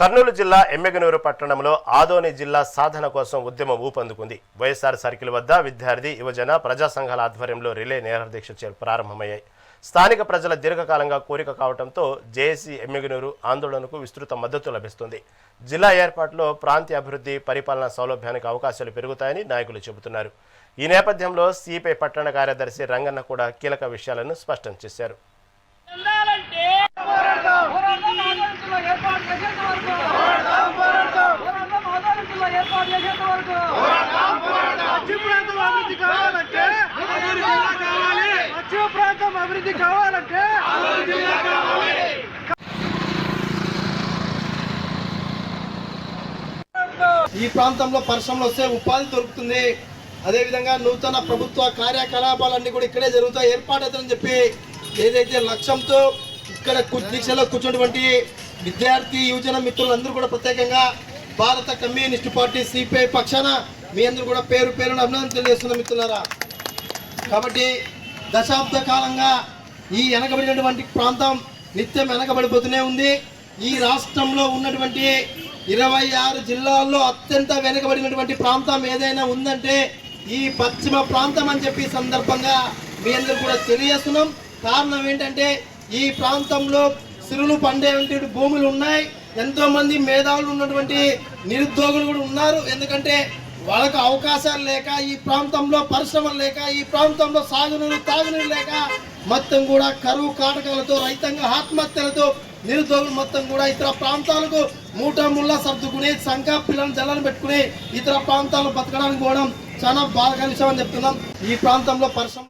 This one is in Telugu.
కర్నూలు జిల్లా ఎమ్మెగనూరు పట్టణంలో ఆదోని జిల్లా సాధన కోసం ఉద్యమం ఊపందుకుంది. వైఎస్ఆర్ సర్కిల్ వద్ద విద్యార్థి యువజన ప్రజా సంఘాల ఆధ్వర్యంలో రిలే నిరాదీక్ష ప్రారంభమయ్యాయి. స్థానిక ప్రజల దీర్ఘకాలంగా కోరిక కావడంతో జేఏసీ ఎమ్మెగనూరు ఆందోళనకు విస్తృత మద్దతు లభిస్తుంది. జిల్లా ఏర్పాటులో ప్రాంతీయ అభివృద్ధి పరిపాలనా సౌలభ్యానికి అవకాశాలు పెరుగుతాయని నాయకులు చెబుతున్నారు. ఈ నేపథ్యంలో సిపిఐ పట్టణ కార్యదర్శి రంగన్న కూడా కీలక విషయాలను స్పష్టం చేశారు చెందాలంటే పోరాటం ఆదరించులో ఏర్పాటు చేసేంత వరకు పోరాటం ఆదరించులో ఏర్పాటు చేసేంత వరకు పశ్చిమ ప్రాంతం అభివృద్ధి కావాలంటే ఆదోని జిల్లా కావాలి పశ్చిమ ప్రాంతం అభివృద్ధి కావాలంటే ఈ ప్రాంతంలో పరిశ్రమలు వస్తే ఉపాధి దొరుకుతుంది. అదేవిధంగా నూతన ప్రభుత్వ కార్యకలాపాలన్నీ కూడా ఇక్కడే జరుగుతాయి. ఏర్పాటవుతుందని చెప్పి ఏదైతే లక్ష్యంతో ఇక్కడ దీక్షలో కూర్చున్నటువంటి విద్యార్థి యువజన మిత్రులందరూ కూడా ప్రత్యేకంగా భారత కమ్యూనిస్ట్ పార్టీ సిపిఐ పక్షాన మీ అందరూ కూడా పేరు పేరున అభినందన తెలియజేస్తున్న మిత్రులారా. కాబట్టి దశాబ్ద కాలంగా ఈ వెనకబడినటువంటి ప్రాంతం నిత్యం వెనకబడిపోతూనే ఉంది. ఈ రాష్ట్రంలో ఉన్నటువంటి ఇరవై ఆరు జిల్లాల్లో అత్యంత వెనకబడినటువంటి ప్రాంతం ఏదైనా ఉందంటే ఈ పశ్చిమ ప్రాంతం అని చెప్పి సందర్భంగా మీ అందరూ కూడా తెలియజేస్తున్నాం. కారణం ఏంటంటే ఈ ప్రాంతంలో సిరులు పండేటువంటి భూములు ఉన్నాయి. ఎంతోమంది మేధావులు ఉన్నటువంటి నిరుద్యోగులు కూడా ఉన్నారు. ఎందుకంటే వాళ్ళకు అవకాశాలు లేక ఈ ప్రాంతంలో పరిశ్రమలు లేక ఈ ప్రాంతంలో సాగునీరు తాగునీరు లేక మొత్తం కూడా కరువు కాటకాలతో రైతాంగ ఆత్మహత్యలతో నిరుద్యోగులు మొత్తం కూడా ఇతర ప్రాంతాలకు మూట ముళ్ళ సర్దుకుని సంఖ పిల్లలను జల్లని పెట్టుకుని ఇతర ప్రాంతాలు బతకడానికి పోవడం చాలా బాధ కలిసామని అని చెప్తున్నాం. ఈ ప్రాంతంలో పరిశ్రమ